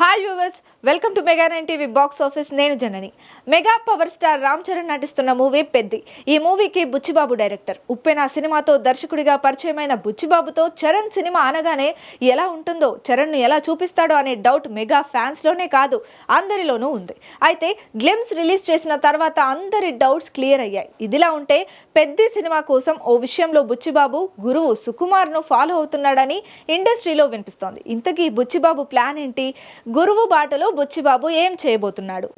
Hi viewers, welcome to mega nine TV box office. నేను Janani. Mega power star Ram Charan నటిస్తున్న movie Peddi. ఈ మూవీకి Buchibabu director. ఉప్పెన సినిమాతో దర్శకుడిగా పరిచయమైన బుచ్చిబాబుతో చరణ్ సినిమా అనగానే ఎలా ఉంటుందో చరణ్ను ఎలా చూపిస్తాడో అనే డౌట్ మెగా ఫ్యాన్స్లోనే కాదు అందరిలోనూ ఉంది. అయితే గ్లిమ్స్ రిలీజ్ చేసిన తర్వాత అందరి డౌట్స్ క్లియర్ అయ్యాయి. ఇదిలా ఉంటే పెద్ది సినిమా కోసం ఓ విషయంలో బుచ్చిబాబు గురువు సుకుమార్ను ఫాలో అవుతున్నాడని ఇండస్ట్రీలో వినిపిస్తోంది. ఇంతకీ బుచ్చిబాబు ప్లాన్ ఏంటి? గురువు బాటలో బుచ్చిబాబు ఏం చేయబోతున్నాడు?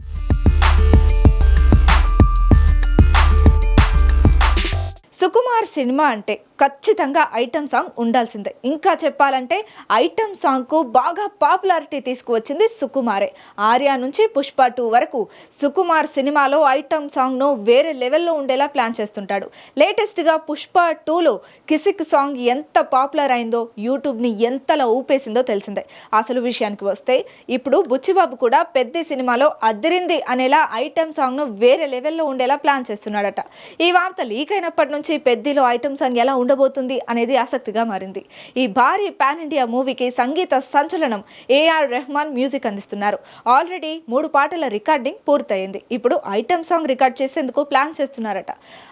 సుకుమార్ సినిమా అంటే ఖచ్చితంగా ఐటమ్ సాంగ్ ఉండాల్సిందే. ఇంకా చెప్పాలంటే ఐటమ్ సాంగ్కు బాగా పాపులారిటీ తీసుకువచ్చింది సుకుమారే. ఆర్యా నుంచి పుష్ప టూ వరకు సుకుమార్ సినిమాలో ఐటమ్ సాంగ్ను వేరే లెవెల్లో ఉండేలా ప్లాన్ చేస్తుంటాడు. లేటెస్ట్గా పుష్ప టూలో కిసిక్ సాంగ్ ఎంత పాపులర్ అయిందో యూట్యూబ్ని ఎంతలా ఊపేసిందో తెలిసిందే. అసలు విషయానికి వస్తే ఇప్పుడు బుచ్చిబాబు కూడా పెద్ద సినిమాలో అద్దరింది అనేలా ఐటమ్ సాంగ్ను వేరే లెవెల్లో ఉండేలా ప్లాన్ చేస్తున్నాడట. ఈ వార్త లీక్ అయినప్పటి నుంచి పెద్దిలో ఐటమ్ సాంగ్ ఎలా ఉండబోతుంది అనేది ఆసక్తిగా మారింది. ఈ భారీ పాన్ ఇండియా మూవీకి సంగీత సంచలనం ఏఆర్ రెహమాన్ మ్యూజిక్ అందిస్తున్నారు. ఆల్రెడీ మూడు పాటల రికార్డింగ్ పూర్తయింది. ఇప్పుడు ఐటమ్ సాంగ్ రికార్డ్ చేసేందుకు ప్లాన్ చేస్తున్నారట.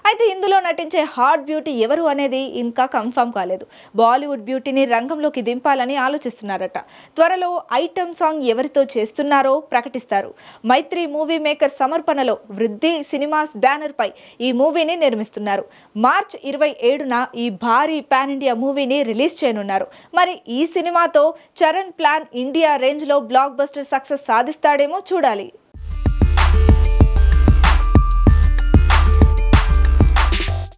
అయితే ఇందులో నటించే హాట్ బ్యూటీ ఎవరు అనేది ఇంకా కన్ఫర్మ్ కాలేదు. బాలీవుడ్ బ్యూటీని రంగంలోకి దింపాలని ఆలోచిస్తున్నారట. త్వరలో ఐటమ్ సాంగ్ ఎవరితో చేస్తున్నారో ప్రకటిస్తారు. మైత్రి మూవీ మేకర్ సమర్పణలో వృద్ధి సినిమాస్ బ్యానర్ పై ఈ మూవీని నిర్మిస్తున్నారు. మార్చ్ ఇరవై ఏడున ఈ భారీ పాన్ ఇండియా మూవీని రిలీజ్ చేయనున్నారు. మరి ఈ సినిమాతో చరణ్ ప్లాన్ ఇండియా రేంజ్లో బ్లాక్ బస్టర్ సక్సెస్ సాధిస్తాడేమో చూడాలి.